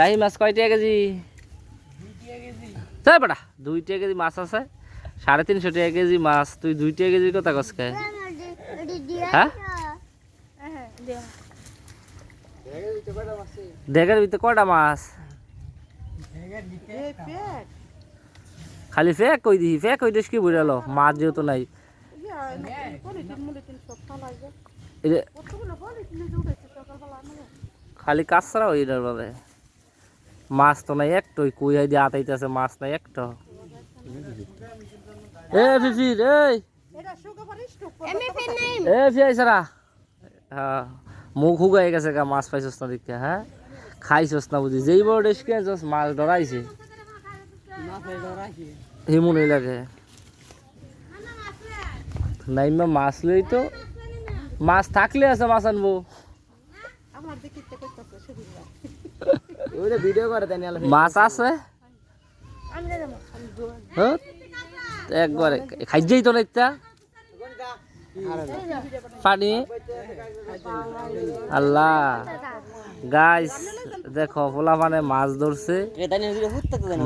টাই মাছ কয় টাকা কেজি? তাই বেটা দুই টাকা কেজি মাছ আছে, সাড়ে তিনশো টাকা কেজি মাছ, তুই দুই টাকা কেজির কথা কস কে? হ্যাঁ? দেখার ভিতরে কয়টা মাছ? খালি ফেক কই দিহি ফেক কই দিস কি বুঝালো? মাছ যেহেতু নাই। খালি কাঁচরা ওই এটার বলে মাছ তো নাই একটাই কই হাই দিয়ে আতাইতেছে মাছ নাই একটা এ ফিফির এই। এ ফিয়াই সারা হ্যাঁ মুখ হুগাই গেছে গা মাছ পাইছস না দেখতে হ্যাঁ খাইছস না বুঝি যেই বড় ডেস খেয়েছস মাছ ধরাইছে। হিমুনি লাগে। নাইমা মাছ লই তো মাছ থাকলে আছে মাছ আনব। মাছ আছে? একবারে খাইজেই তো পানি আল্লাহ গাইস দেখো পোলা মানে মাছ ধরছে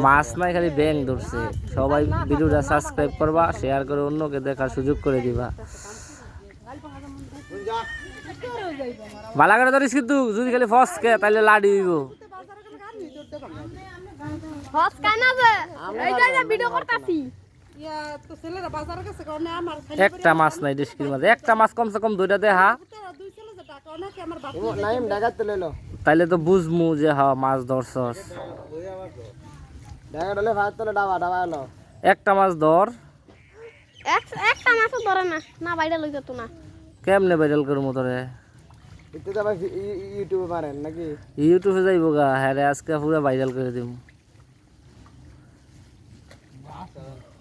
মাছ নাই খালি ব্যাং ধরছে সবাই ভিডিওটা সাবস্ক্রাইব করবা শেয়ার করে অন্যকে দেখার সুযোগ করে দিবা ভালো করে ধরিস কিন্তু যদি খালি ফসকে তাহলে লাডি হইব হস কানা যে? এই যে ভিডিও করতাছি। একটা মাছ নাই ডিস্কির মাঝে। একটা মাছ কমসে কম দুইটা ডাকাত লইলো তাইলে তো বুঝমু যে হ মাছ ধরছস। ডাকাত হলে ভাত তোলে ডাবা ডাবা এলো। একটা মাছ ধর। এক একটা মাছও ধরে না। না বাইরে লই যেত না। কেমনে ভাইরাল করব তোরে? ইউটিউবে মারেন নাকি? ইউটিউবে যাইব গা। হ্যাঁ আজকে পুরো ভাইরাল করে দিম।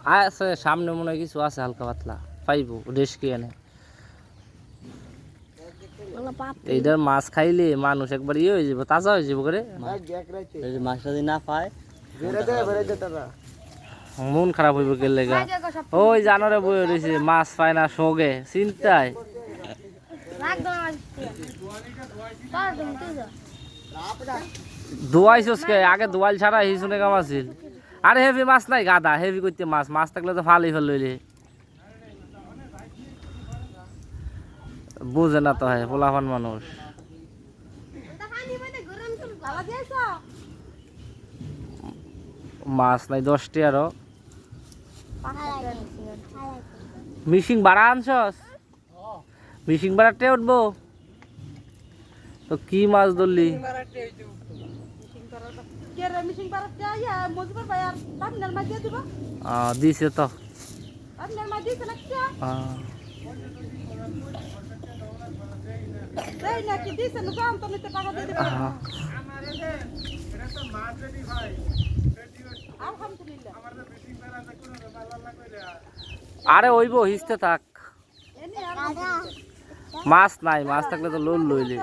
আছে সামনে মনে হয় কিছু আছে হালকা পাতলা। পাইব রেস্কি এনে। এইটার মাছ খাইলে মানুষ একবার ইয়ে হয়ে যাব তাজা হয়ে যাব করে। মাছটা যদি না পায় মন খারাপ হইব কে লেগা ওই জানরে বই রয়েছে মাছ পায় না শোকে চিন্তায়। দোয়াইছস কে? আগে দোয়াল ছাড়া হি শুনে কাম আছিল। আরে হেভি মাছ নাই গাদা, হেভি করতে মাছ মাছ থাকলে তো ফালই ফেল লইলে বুঝে না তো হয় পোলাপান মানুষ। মাছ নাই দশটি আরও। মিশিং বাড়া আনছস? মিশিং বাড়াতে উঠবো। তো কি মাছ ধরলি? দিছে তো। আরে ওইব হিসতে থাক মাছ নাই মাছ থাকলে তো লোল লইলে।